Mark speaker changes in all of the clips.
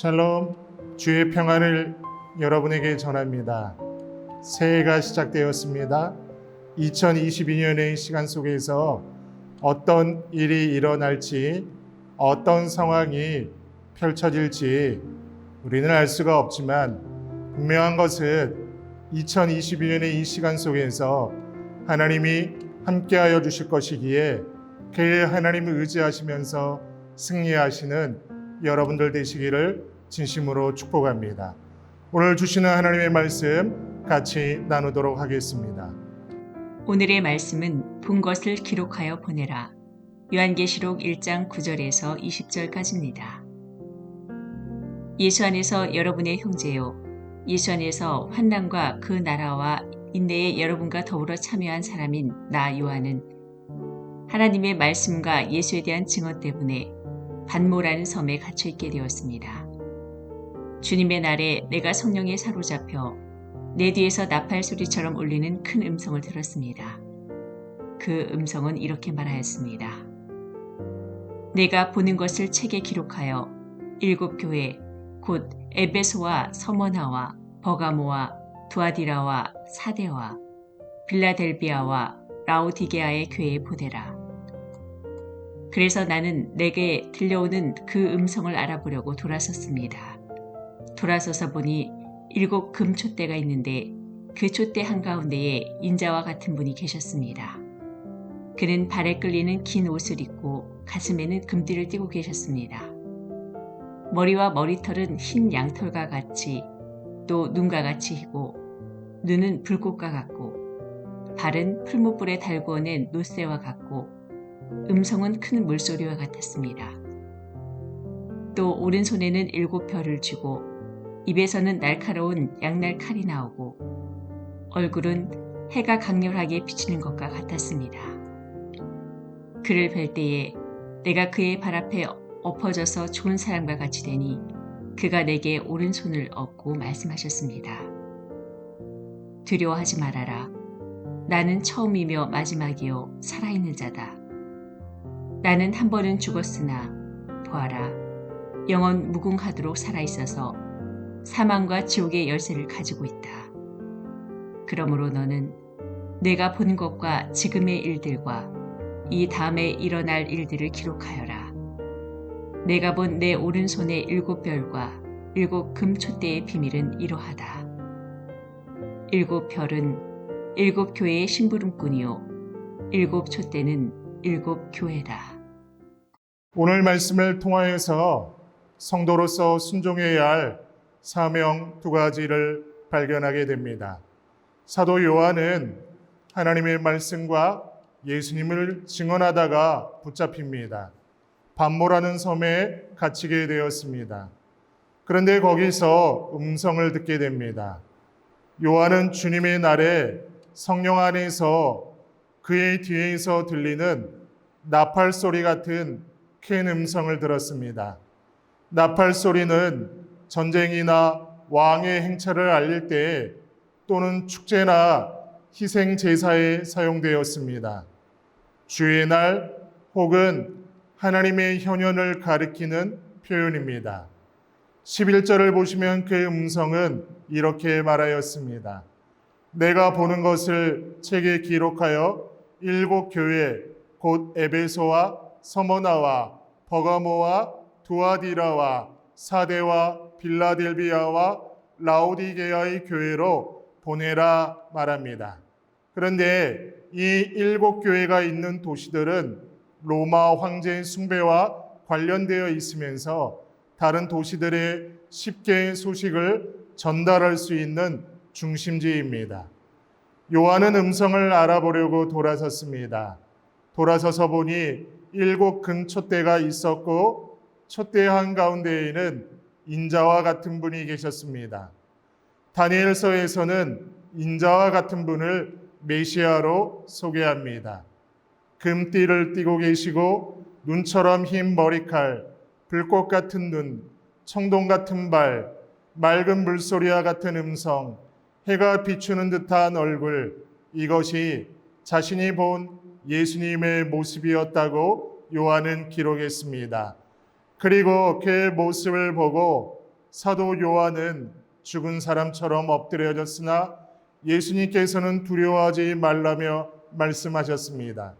Speaker 1: 샬롬, 주의 평안을 여러분에게 전합니다. 새해가 시작되었습니다. 2022년의 시간 속에서 어떤 일이 일어날지, 어떤 상황이 펼쳐질지 우리는 알 수가 없지만 분명한 것은 2022년의 이 시간 속에서 하나님이 함께하여 주실 것이기에 그 하나님을 의지하시면서 승리하시는 여러분들 되시기를 진심으로 축복합니다. 오늘 주시는 하나님의 말씀 같이 나누도록 하겠습니다.
Speaker 2: 오늘의 말씀은 본 것을 기록하여 보내라. 요한계시록 1장 9절에서 20절까지입니다. 예수 안에서 여러분의 형제요. 예수 안에서 환난과 그 나라와 인내에 여러분과 더불어 참여한 사람인 나 요한은 하나님의 말씀과 예수에 대한 증언 때문에 반모라는 섬에 갇혀 있게 되었습니다. 주님의 날에 내가 성령에 사로잡혀 내 뒤에서 나팔 소리처럼 울리는 큰 음성을 들었습니다. 그 음성은 이렇게 말하였습니다. 내가 보는 것을 책에 기록하여 일곱 교회 곧 에베소와 서머나와 버가모와 두아디라와 사데와 빌라델비아와 라오디게아의 교회에 보내라. 그래서 나는 내게 들려오는 그 음성을 알아보려고 돌아섰습니다. 돌아서서 보니 일곱 금 촛대가 있는데 그 촛대 한가운데에 인자와 같은 분이 계셨습니다. 그는 발에 끌리는 긴 옷을 입고 가슴에는 금띠를 띠고 계셨습니다. 머리와 머리털은 흰 양털과 같이 또 눈과 같이 희고 눈은 불꽃과 같고 발은 풀무불에 달구어 낸 노새와 같고 음성은 큰 물소리와 같았습니다. 또 오른손에는 일곱 별을 쥐고 입에서는 날카로운 양날 칼이 나오고 얼굴은 해가 강렬하게 비치는 것과 같았습니다. 그를 뵐 때에 내가 그의 발 앞에 엎어져서 좋은 사람과 같이 되니 그가 내게 오른손을 얹고 말씀하셨습니다. 두려워하지 말아라. 나는 처음이며 마지막이요 살아있는 자다. 나는 한 번은 죽었으나 보아라 영원 무궁하도록 살아 있어서 사망과 지옥의 열쇠를 가지고 있다. 그러므로 너는 내가 본 것과 지금의 일들과 이 다음에 일어날 일들을 기록하여라. 내가 본 내 오른손의 일곱 별과 일곱 금촛대의 비밀은 이러하다. 일곱 별은 일곱 교회의 심부름꾼이요 일곱 촛대는 일곱 교회다.
Speaker 1: 오늘 말씀을 통하여서 성도로서 순종해야 할 사명 두 가지를 발견하게 됩니다. 사도 요한은 하나님의 말씀과 예수님을 증언하다가 붙잡힙니다. 반모라는 섬에 갇히게 되었습니다. 그런데 거기서 음성을 듣게 됩니다. 요한은 주님의 날에 성령 안에서 그의 뒤에서 들리는 나팔 소리 같은 큰 음성을 들었습니다. 나팔 소리는 전쟁이나 왕의 행차를 알릴 때 또는 축제나 희생 제사에 사용되었습니다. 주의 날 혹은 하나님의 현현을 가리키는 표현입니다. 11절을 보시면 그 음성은 이렇게 말하였습니다. 내가 보는 것을 책에 기록하여 일곱 교회 곧 에베소와 서머나와 버가모와 두아디라와 사대와 빌라델비아와 라오디게아의 교회로 보내라 말합니다. 그런데 이 일곱 교회가 있는 도시들은 로마 황제의 숭배와 관련되어 있으면서 다른 도시들의 쉽게 소식을 전달할 수 있는 중심지입니다. 요한은 음성을 알아보려고 돌아섰습니다. 돌아서서 보니 일곱 금촛대가 있었고 촛대 한가운데에는 인자와 같은 분이 계셨습니다. 다니엘서에서는 인자와 같은 분을 메시아로 소개합니다. 금띠를 띠고 계시고 눈처럼 흰 머리칼, 불꽃 같은 눈, 청동 같은 발, 맑은 물소리와 같은 음성, 해가 비추는 듯한 얼굴, 이것이 자신이 본 예수님의 모습이었다고 요한은 기록했습니다. 그리고 그의 모습을 보고 사도 요한은 죽은 사람처럼 엎드려졌으나 예수님께서는 두려워하지 말라며 말씀하셨습니다.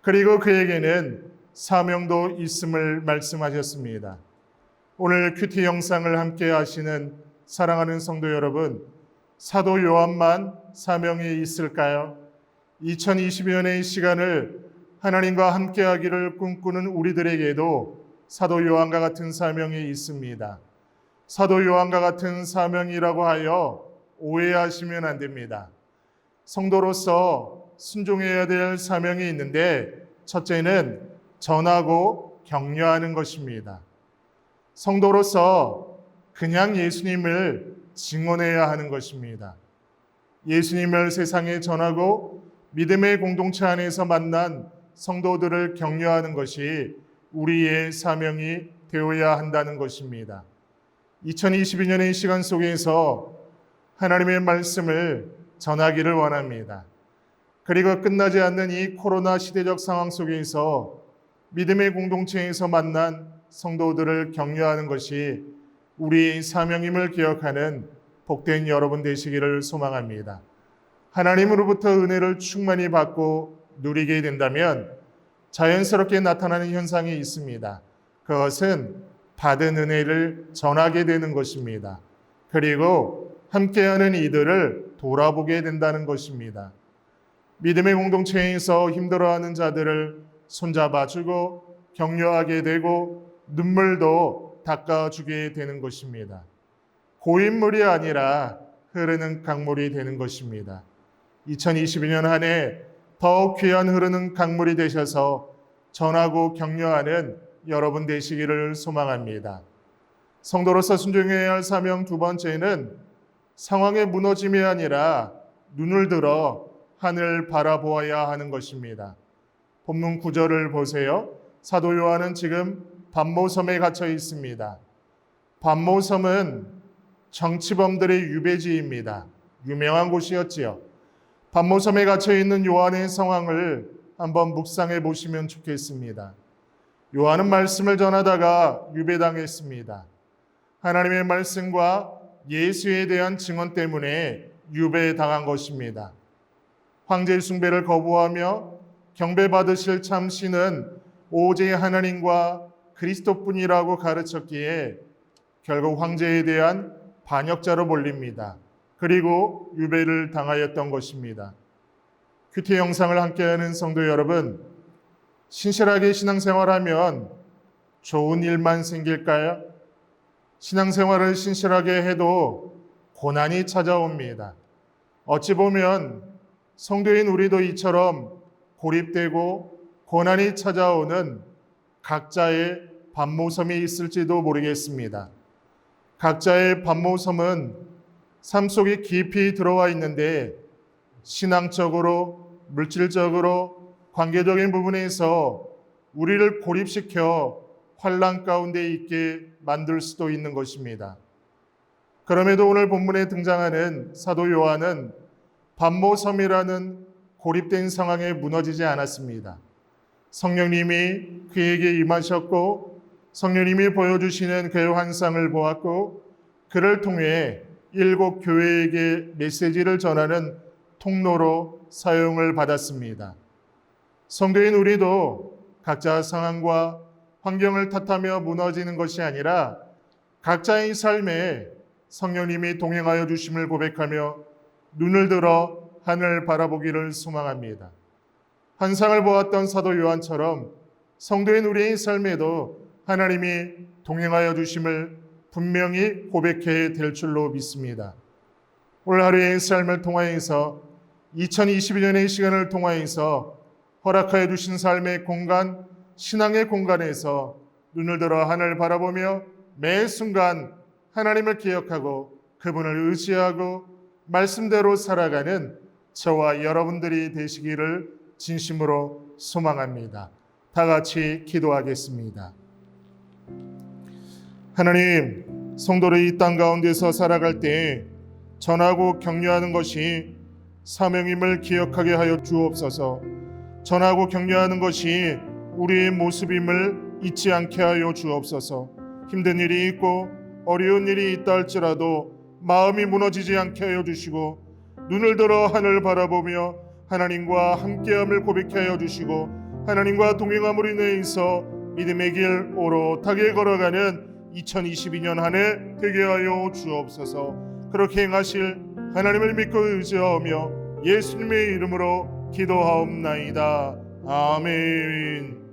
Speaker 1: 그리고 그에게는 사명도 있음을 말씀하셨습니다. 오늘 큐티 영상을 함께 하시는 사랑하는 성도 여러분, 사도 요한만 사명이 있을까요? 2020년의 시간을 하나님과 함께 하기를 꿈꾸는 우리들에게도 사도 요한과 같은 사명이 있습니다. 사도 요한과 같은 사명이라고 하여 오해하시면 안 됩니다. 성도로서 순종해야 될 사명이 있는데 첫째는 전하고 격려하는 것입니다. 성도로서 그냥 예수님을 증언해야 하는 것입니다. 예수님을 세상에 전하고 믿음의 공동체 안에서 만난 성도들을 격려하는 것이 우리의 사명이 되어야 한다는 것입니다. 2022년의 시간 속에서 하나님의 말씀을 전하기를 원합니다. 그리고 끝나지 않는 이 코로나 시대적 상황 속에서 믿음의 공동체에서 만난 성도들을 격려하는 것이 우리 사명임을 기억하는 복된 여러분 되시기를 소망합니다. 하나님으로부터 은혜를 충만히 받고 누리게 된다면 자연스럽게 나타나는 현상이 있습니다. 그것은 받은 은혜를 전하게 되는 것입니다. 그리고 함께하는 이들을 돌아보게 된다는 것입니다. 믿음의 공동체에서 힘들어하는 자들을 손잡아주고 격려하게 되고 눈물도 닦아주게 되는 것입니다. 고인물이 아니라 흐르는 강물이 되는 것입니다. 2022년 한 해 더욱 귀한 흐르는 강물이 되셔서 전하고 격려하는 여러분 되시기를 소망합니다. 성도로서 순종해야 할 사명 두 번째는 상황의 무너짐이 아니라 눈을 들어 하늘 바라보아야 하는 것입니다. 본문 구절을 보세요. 사도 요한은 지금 반모섬에 갇혀 있습니다. 반모섬은 정치범들의 유배지입니다. 유명한 곳이었지요. 반모섬에 갇혀 있는 요한의 상황을 한번 묵상해 보시면 좋겠습니다. 요한은 말씀을 전하다가 유배당했습니다. 하나님의 말씀과 예수에 대한 증언 때문에 유배당한 것입니다. 황제 숭배를 거부하며 경배받으실 참 신은 오직 하나님과 그리스도뿐이라고 가르쳤기에 결국 황제에 대한 반역자로 몰립니다. 그리고 유배를 당하였던 것입니다. 큐티 영상을 함께하는 성도 여러분, 신실하게 신앙생활하면 좋은 일만 생길까요? 신앙생활을 신실하게 해도 고난이 찾아옵니다. 어찌 보면 성도인 우리도 이처럼 고립되고 고난이 찾아오는 각자의 반모섬이 있을지도 모르겠습니다. 각자의 반모섬은 삶 속에 깊이 들어와 있는데 신앙적으로, 물질적으로, 관계적인 부분에서 우리를 고립시켜 환란 가운데 있게 만들 수도 있는 것입니다. 그럼에도 오늘 본문에 등장하는 사도 요한은 반모섬이라는 고립된 상황에 무너지지 않았습니다. 성령님이 그에게 임하셨고 성령님이 보여주시는 그의 환상을 보았고 그를 통해 일곱 교회에게 메시지를 전하는 통로로 사용을 받았습니다. 성도인 우리도 각자 상황과 환경을 탓하며 무너지는 것이 아니라 각자의 삶에 성령님이 동행하여 주심을 고백하며 눈을 들어 하늘 바라보기를 소망합니다. 환상을 보았던 사도 요한처럼 성도인 우리의 삶에도 하나님이 동행하여 주심을 분명히 고백해야 될 줄로 믿습니다. 올 하루의 삶을 통하여서 2022년의 시간을 통하여서 허락하여 주신 삶의 공간, 신앙의 공간에서 눈을 들어 하늘 바라보며 매 순간 하나님을 기억하고 그분을 의지하고 말씀대로 살아가는 저와 여러분들이 되시기를 진심으로 소망합니다. 다 같이 기도하겠습니다. 하나님, 성도를 이 땅 가운데서 살아갈 때 전하고 격려하는 것이 사명임을 기억하게 하여 주옵소서. 전하고 격려하는 것이 우리의 모습임을 잊지 않게 하여 주옵소서. 힘든 일이 있고 어려운 일이 있다 할지라도 마음이 무너지지 않게 하여 주시고 눈을 들어 하늘 바라보며 하나님과 함께함을 고백케 하여 주시고 하나님과 동행함으로 인해서 믿음의 길 오롯하게 걸어가는 2022년 한 해 되게 하여 주옵소서. 그렇게 행하실 하나님을 믿고 의지하며 예수님의 이름으로 기도하옵나이다. 아멘.